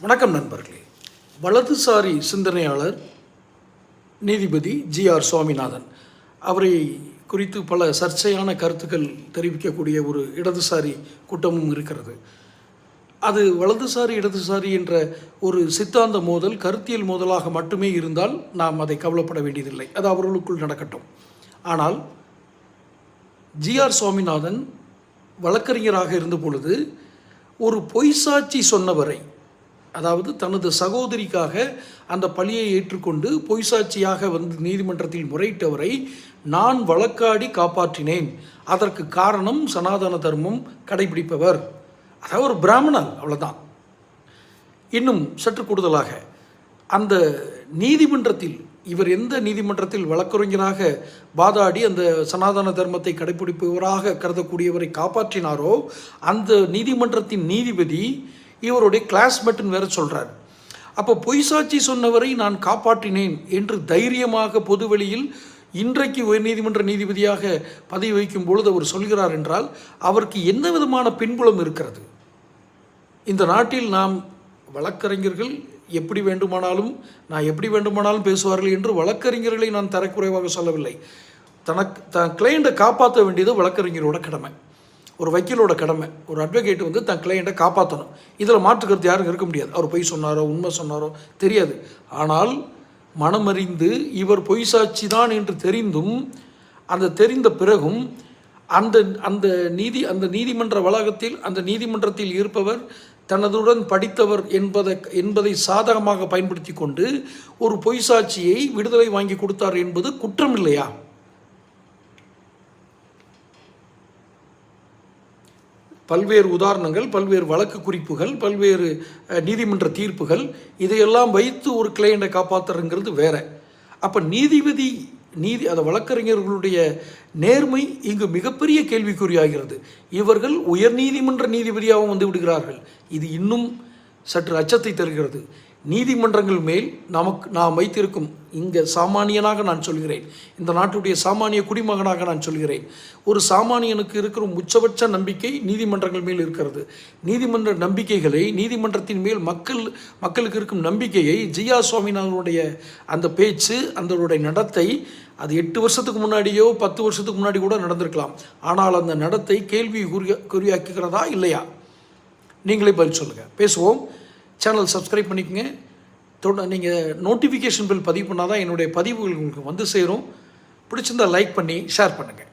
வணக்கம் நண்பர்களே. வலதுசாரி சிந்தனையாளர் நீதிபதி ஜி ஆர் சுவாமிநாதன் அவரை குறித்து பல சர்ச்சையான கருத்துக்கள் தெரிவிக்கக்கூடிய ஒரு இடதுசாரி கூட்டமும் இருக்கிறது. அது வலதுசாரி இடதுசாரி என்ற ஒரு சித்தாந்த மோதல் கருத்தியல் மோதலாக மட்டுமே இருந்தால் நாம் அதை கவலைப்பட வேண்டியதில்லை. அது அவர்களுக்குள் நடக்கட்டும். ஆனால் ஜி ஆர் சுவாமிநாதன் வழக்கறிஞராக இருந்த பொழுது ஒரு பொய்சாட்சி சொன்னவரை அதாவது தனது சகோதரிக்காக அந்த பழியை ஏற்றுக்கொண்டு பொய்சாட்சியாக வந்து நீதிமன்றத்தில் முறையிட்டவரை நான் வழக்காடி காப்பாற்றினேன். அதற்கு காரணம் சனாதன தர்மம் கடைபிடிப்பவர். அதாவது ஒரு பிராமணர் அவ்வளோதான் இன்னும் சற்று கூடுதலாக அந்த நீதிமன்றத்தில் இவர் எந்த நீதிமன்றத்தில் வழக்கறிஞராக வாதாடி அந்த சனாதன தர்மத்தை கடைபிடிப்பவராக கருதக்கூடியவரை காப்பாற்றினாரோ அந்த நீதிமன்றத்தின் நீதிபதி இவருடைய கிளாஸ்மேட்டுன்னு வேற சொல்கிறார் அப்போ பொய் சாட்சி சொன்னவரை நான் காப்பாற்றினேன் என்று தைரியமாக பொதுவெளியில் இன்றைக்கு உயர்நீதிமன்ற நீதிபதியாக பதவி வகிக்கும் பொழுது அவர் சொல்கிறார் என்றால் அவருக்கு என்ன விதமான பின்புலம் இருக்கிறது? இந்த நாட்டில் நாம் வழக்கறிஞர்கள் எப்படி வேண்டுமானாலும் நான் எப்படி வேண்டுமானாலும் பேசுவார்கள் என்று வழக்கறிஞர்களை நான் தரக்குறைவாக சொல்லவில்லை. தனக்கு தன் கிளையண்ட்டை காப்பாற்ற வேண்டியது வழக்கறிஞரோட கடமை. ஒரு வக்கீலோட கடமை. ஒரு அட்வொகேட் வந்து தன் கிளையண்ட்டை காப்பாற்றணும் இதில் மாற்றுக்கிறது யாரும் இருக்க முடியாது. அவர் பொய் சொன்னாரோ உண்மை சொன்னாரோ தெரியாது. ஆனால் மனமறிந்து இவர் பொய் சாட்சி தான் என்று தெரிந்தும் அந்த தெரிந்த பிறகும் அந்த அந்த நீதி அந்த நீதிமன்ற வளாகத்தில் அந்த நீதிமன்றத்தில் இருப்பவர் தனதுடன் படித்தவர் என்பதை என்பதை சாதகமாக பயன்படுத்தி கொண்டு ஒரு பொய் சாட்சியை விடுதலை வாங்கி கொடுத்தார் என்பது குற்றம் இல்லையா? பல்வேறு உதாரணங்கள் பல்வேறு வழக்கு குறிப்புகள் பல்வேறு நீதிமன்ற தீர்ப்புகள் இதையெல்லாம் வைத்து ஒரு கிளையண்டை காப்பாற்றுறங்கிறது வேற. அப்போ நீதிபதி நீதி அந்த வழக்கறிஞர்களுடைய நேர்மை இங்கு மிகப்பெரிய கேள்விக்குறியாகிறது. இவர்கள் உயர்நீதிமன்ற நீதிபதியாகவும் வந்து விடுகிறார்கள். இது இன்னும் சற்று அச்சத்தை தருகிறது. நீதிமன்றங்கள் மேல் நமக்கு நாம் வைத்திருக்கும் இங்கே சாமானியனாக நான் சொல்கிறேன். இந்த நாட்டுடைய சாமானிய குடிமகனாக நான் சொல்கிறேன். ஒரு சாமானியனுக்கு இருக்கிற உச்சபட்ச நம்பிக்கை நீதிமன்றங்கள் மேல் இருக்கிறது. நீதிமன்ற நம்பிக்கைகளை நீதிமன்றத்தின் மேல் மக்கள் மக்களுக்கு இருக்கும் நம்பிக்கையை ஜியா சுவாமிநாதனுடைய அந்த பேச்சு அந்தவருடைய நடத்தை அது எட்டு வருஷத்துக்கு முன்னாடியோ பத்து வருஷத்துக்கு முன்னாடி கூட நடந்திருக்கலாம். ஆனால் அந்த நடத்தை கேள்வி குறி குறியாக்குகிறதா இல்லையா? நீங்களே பதில் சொல்லுங்கள் பேசுவோம். சேனல் சப்ஸ்கிரைப் பண்ணிக்கங்க. தொட நீங்கள் நோட்டிஃபிகேஷன் பில் பதிவு பண்ணால் தான் என்னுடைய பதிவுகள் உங்களுக்கு வந்து சேரும். பிடிச்சிருந்தா லைக் பண்ணி ஷேர் பண்ணுங்கள்